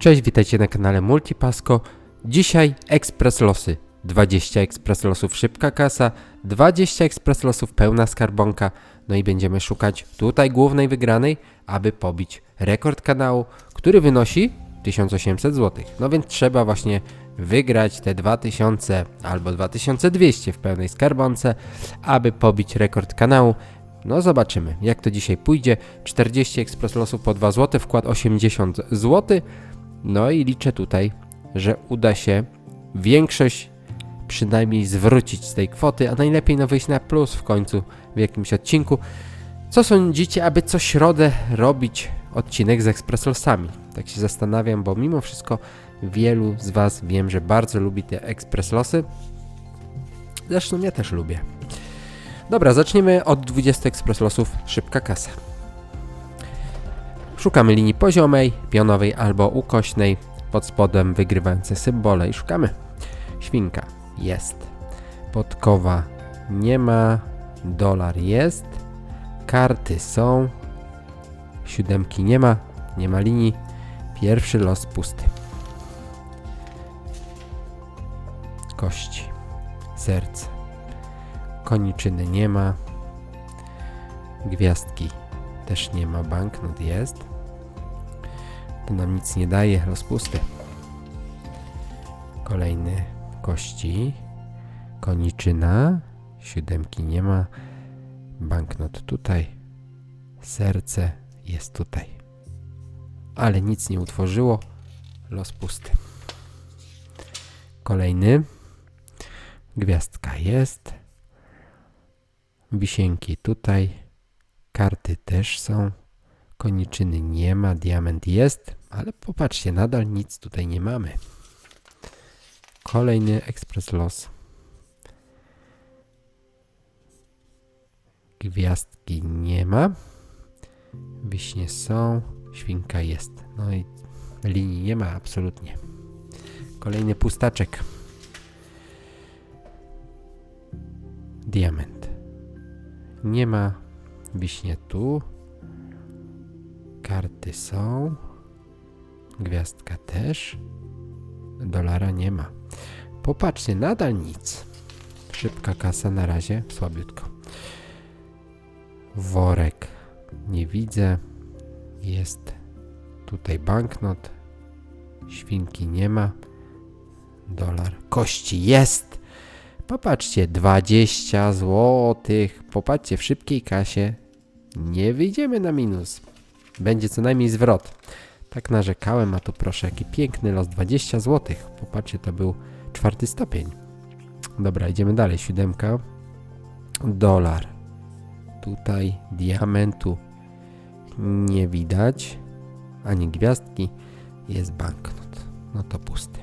Cześć, witajcie na kanale Multipasko. Dzisiaj ekspres losy. 20 ekspres losów szybka kasa, 20 ekspres losów pełna skarbonka. No i będziemy szukać tutaj głównej wygranej, aby pobić rekord kanału, który wynosi 1800 zł. No więc trzeba właśnie wygrać te 2000 albo 2200 w pełnej skarbonce, aby pobić rekord kanału. No zobaczymy, jak to dzisiaj pójdzie. 40 ekspres losów po 2 zł, wkład 80 zł. No i liczę tutaj, że uda się większość przynajmniej zwrócić z tej kwoty, a najlepiej no wyjść na plus w końcu w jakimś odcinku. Co sądzicie, aby co środę robić odcinek z ekspreslosami? Tak się zastanawiam, bo mimo wszystko wielu z Was wiem, że bardzo lubi te ekspreslosy. Zresztą ja też lubię. Dobra, zaczniemy od 20 ekspreslosów szybka kasa. Szukamy linii poziomej, pionowej albo ukośnej, pod spodem wygrywające symbole i szukamy. Świnka jest, podkowa nie ma, dolar jest, karty są, siódemki nie ma, nie ma linii, pierwszy los pusty. Kości, serce, koniczyny nie ma, gwiazdki też nie ma, banknot jest. To nam nic nie daje, rozpusty. Kolejny kości, koniczyna, siódemki nie ma, banknot tutaj, serce jest tutaj. Ale nic nie utworzyło, los pusty. Kolejny, gwiazdka jest, wisienki tutaj, karty też są, koniczyny nie ma, diament jest, ale popatrzcie, nadal nic tutaj nie mamy. Kolejny ekspres los. Gwiazdki nie ma. Wiśnie są, świnka jest. No i linii nie ma absolutnie. Kolejny pustaczek. Diament. Nie ma. Wiśnie tu. Karty są. Gwiazdka też. Dolara nie ma. Popatrzcie, nadal nic. Szybka kasa na razie, słabiutko. Worek nie widzę. Jest tutaj banknot. Świnki nie ma. Dolar. Kości jest. Popatrzcie, 20 zł. Popatrzcie, w szybkiej kasie nie wyjdziemy na minus. Będzie co najmniej zwrot. Tak narzekałem, a tu proszę, jaki piękny los, 20 zł. Popatrzcie, to był czwarty stopień. Dobra, idziemy dalej. Siódemka. Dolar. Tutaj diamentu nie widać. Ani gwiazdki. Jest banknot. No to pusty.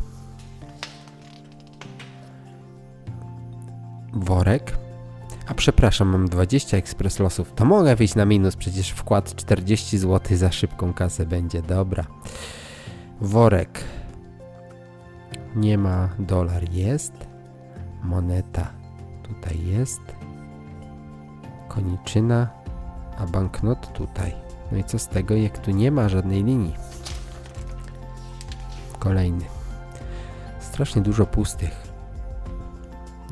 Worek. A przepraszam, mam 20 ekspres losów. To mogę wyjść na minus, przecież wkład 40 zł za szybką kasę będzie. Dobra. Worek. Nie ma dolar jest. Moneta tutaj jest. Koniczyna, a banknot tutaj. No i co z tego, jak tu nie ma żadnej linii? Kolejny. Strasznie dużo pustych.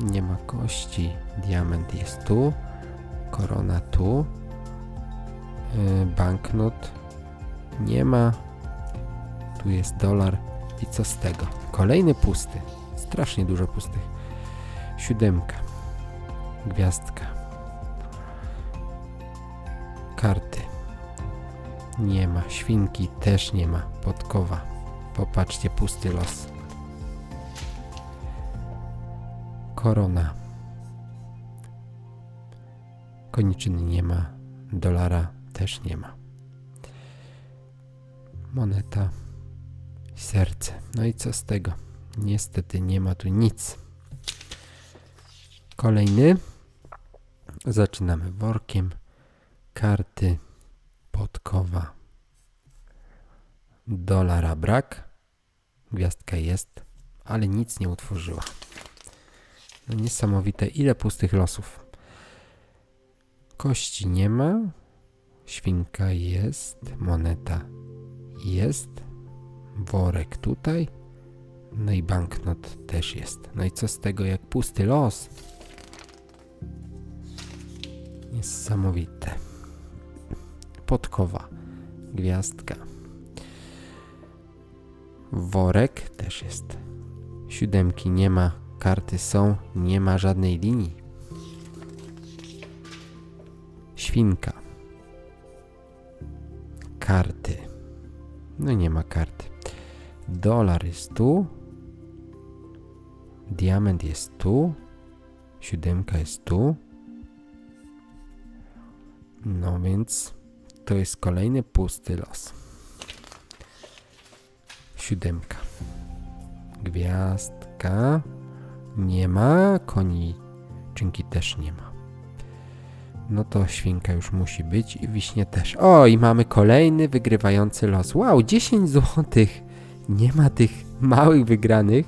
Nie ma kości. Diament jest tu. Korona tu. Yy, banknot nie ma. Tu jest dolar. I co z tego? Kolejny pusty. Strasznie dużo pustych. Siódemka. Gwiazdka. Karty. Nie ma. Świnki też nie ma. Podkowa. Popatrzcie, pusty los. Korona. Koniczyny nie ma. Dolara też nie ma. Moneta. Serce. No i co z tego? Niestety nie ma tu nic. Kolejny. Zaczynamy workiem. Karty. Podkowa. Dolara brak. Gwiazdka jest, ale nic nie utworzyła. No niesamowite, ile pustych losów. Kości nie ma. Świnka jest. Moneta jest. Worek tutaj. No i banknot też jest. No i co z tego, jak pusty los? Niesamowite. Podkowa. Gwiazdka. Worek też jest. Siódemki nie ma. Karty są. Nie ma żadnej linii. Świnka. Karty. No nie ma karty. Dolar jest tu. Diament jest tu. Siódemka jest tu. No więc to jest kolejny pusty los. Siódemka. Gwiazdka. Nie ma. Koni. Czynki też nie ma. No to świnka już musi być i wiśnie też. O, i mamy kolejny wygrywający los. Wow, 10 złotych. Nie ma tych małych wygranych,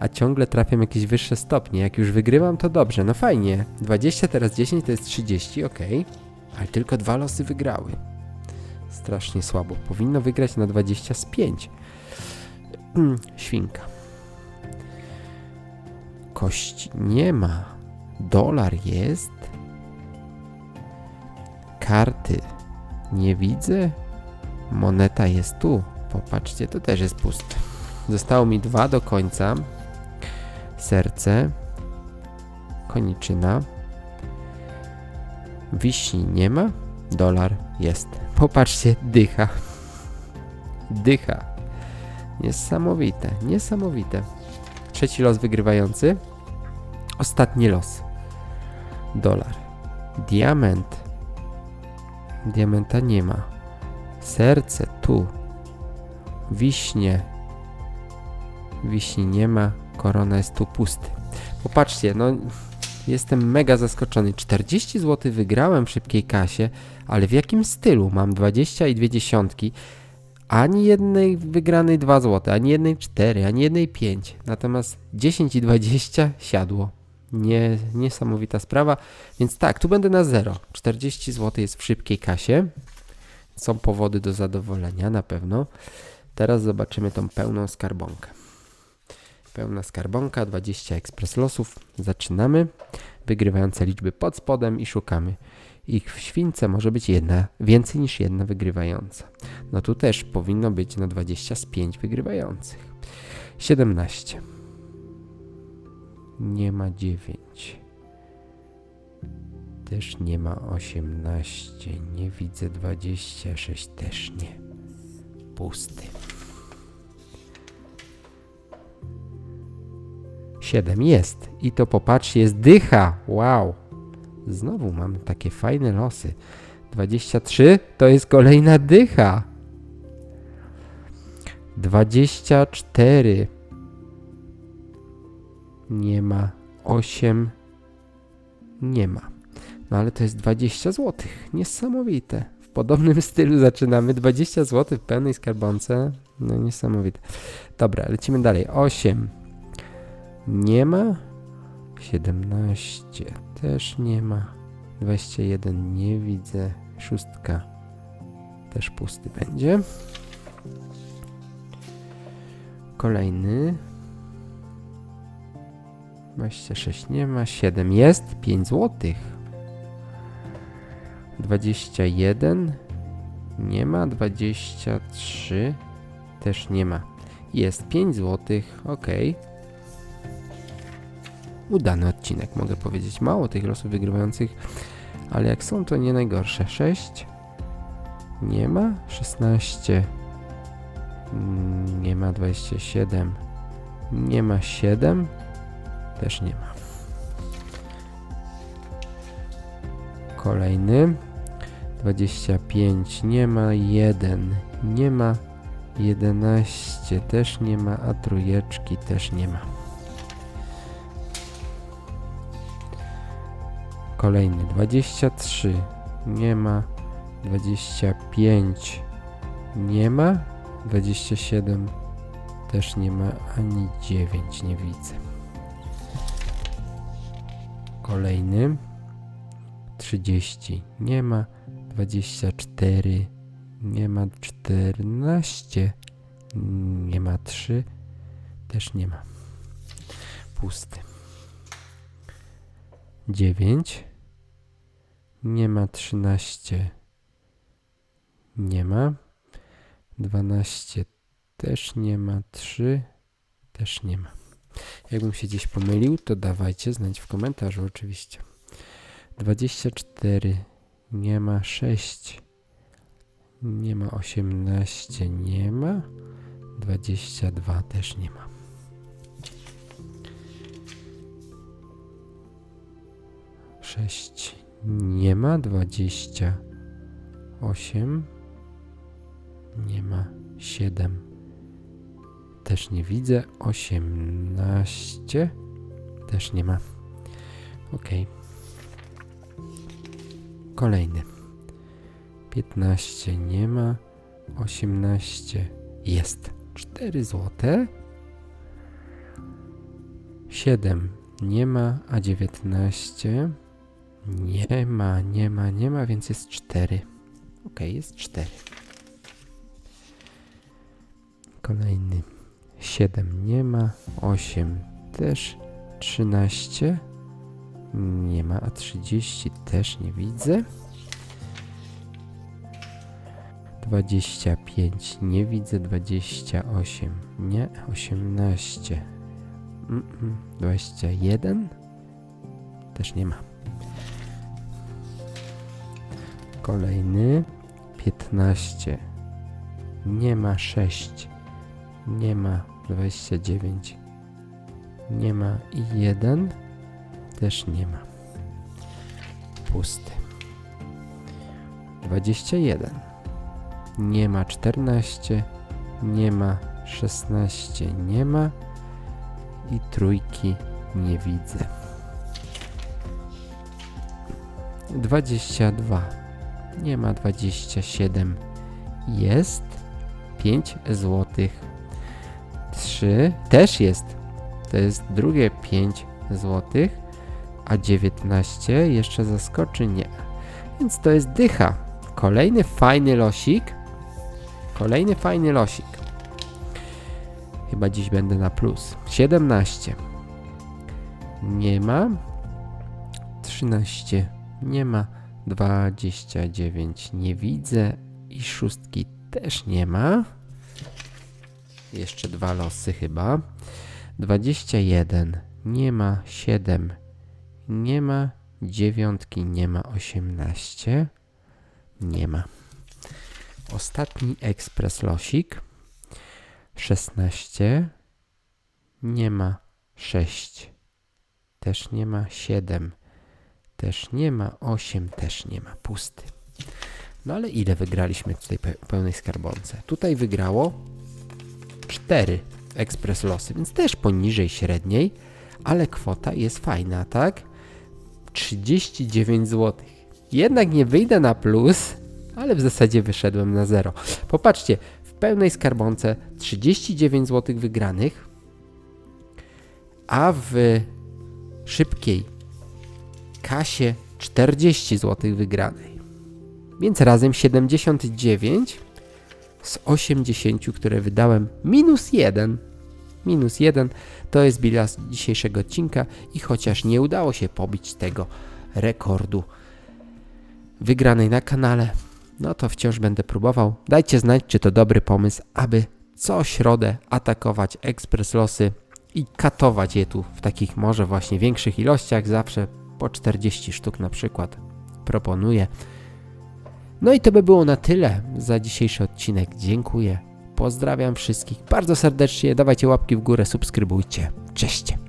a ciągle trafiam jakieś wyższe stopnie. Jak już wygrywam, to dobrze. No fajnie. 20, teraz 10 to jest 30, ok. Ale tylko dwa losy wygrały. Strasznie słabo. Powinno wygrać na 20 z 5. Mm, świnka. Kości nie ma. Dolar jest. Karty nie widzę. Moneta jest tu. Popatrzcie, to też jest puste. Zostało mi dwa do końca. Serce. Koniczyna. Wiśni nie ma. Dolar jest. Popatrzcie, dycha. Dycha. Niesamowite, niesamowite. Trzeci los wygrywający. Ostatni los. Dolar. Diament. Diamenta nie ma. Serce tu. Wiśnie. Wiśni nie ma. Korona jest tu pusty. Popatrzcie, no jestem mega zaskoczony. 40 zł wygrałem w szybkiej kasie, ale w jakim stylu? Mam 20 i dwie dziesiątki. Ani jednej wygranej 2 zł, ani jednej 4, ani jednej 5. Natomiast 10 i 20 siadło. Nie, niesamowita sprawa. Więc tak, tu będę na zero. 40 zł jest w szybkiej kasie. Są powody do zadowolenia na pewno. Teraz zobaczymy tą pełną skarbonkę. Pełna skarbonka, 20 ekspres losów. Zaczynamy. Wygrywające liczby pod spodem i szukamy. Ich w śwince może być jedna, więcej niż jedna wygrywająca. No tu też powinno być na 20 z 5 wygrywających. 17. Nie ma 9. Też nie ma 18. Nie widzę 26. Też nie. Pusty. 7 jest. I to popatrzcie, jest dycha. Wow. Znowu mam takie fajne losy. 23 to jest kolejna dycha. 24 nie ma 8 nie ma. No ale to jest 20 zł. Niesamowite. W podobnym stylu zaczynamy. 20 zł w pełnej skarbonce. No niesamowite. Dobra, lecimy dalej. 8 nie ma. 17 też nie ma. 21 nie widzę. Szóstka też pusty będzie. Kolejny. 26 nie ma. 7 jest. 5 złotych. 21 nie ma. 23 też nie ma. Jest 5 złotych. Ok. Udany odcinek, mogę powiedzieć. Mało tych losów wygrywających, ale jak są, to nie najgorsze. 6 nie ma. 16 nie ma. 27 nie ma. 7 też nie ma. Kolejny. 25 nie ma. 1 nie ma. 11 też nie ma, a trójeczki też nie ma. Kolejny 23 nie ma. 25 nie ma. 27 też nie ma, ani 9 nie widzę. Kolejny 30 nie ma. 24 nie ma. 14 Nie ma 3. Też nie ma. Pusty. 9. Nie ma 13. Nie ma. 12 też nie ma. 3 też nie ma. Jakbym się gdzieś pomylił, to dawajcie znać w komentarzu oczywiście. 24 nie ma 6 nie ma 18 nie ma 22 też nie ma Sześć nie ma, dwadzieścia osiem nie ma, siedem też nie widzę, osiemnaście też nie ma. Ok. Kolejny. 15 nie ma, 18 jest. 4 złote. 7 nie ma, a 19 nie ma, nie ma, nie ma, więc jest 4. Ok, jest 4. Kolejny. 7 nie ma, 8 też, 13 nie ma, a 30 też nie widzę. 25 nie widzę, 28 nie, 18 mm -mm. 21 też nie ma. Kolejny. 15 nie ma, 6 nie ma, 29 nie ma i 1 też nie ma. Pusty. 21 nie ma 14, nie ma 16, nie ma. I trójki nie widzę. 22, nie ma 27, jest 5 złotych. 3 też jest, to jest drugie 5 złotych, a 19 jeszcze zaskoczy nie. Więc to jest dycha. Kolejny fajny losik. Kolejny fajny losik. Chyba dziś będę na plus. 17. Nie ma. 13. Nie ma. 29. Nie widzę. I szóstki też nie ma. Jeszcze dwa losy chyba. 21. Nie ma. 7. Nie ma. Dziewiątki nie ma. 18. Nie ma. Ostatni ekspres losik. 16. Nie ma 6. Też nie ma 7. Też nie ma 8. Też nie ma pusty. No ale ile wygraliśmy w tej pełnej skarbonce? Tutaj wygrało 4 ekspres losy, więc też poniżej średniej, ale kwota jest fajna, tak? 39 zł. Jednak nie wyjdę na plus, ale w zasadzie wyszedłem na zero. Popatrzcie, w pełnej skarbonce 39 zł wygranych, a w szybkiej kasie 40 zł wygranej. Więc razem 79 z 80, które wydałem, minus 1. Minus 1 to jest bilans dzisiejszego odcinka i chociaż nie udało się pobić tego rekordu wygranej na kanale, no to wciąż będę próbował. Dajcie znać, czy to dobry pomysł, aby co środę atakować ekspres losy i katować je tu w takich może właśnie większych ilościach, zawsze po 40 sztuk na przykład proponuję. No i to by było na tyle za dzisiejszy odcinek. Dziękuję. Pozdrawiam wszystkich bardzo serdecznie. Dawajcie łapki w górę, subskrybujcie. Cześć.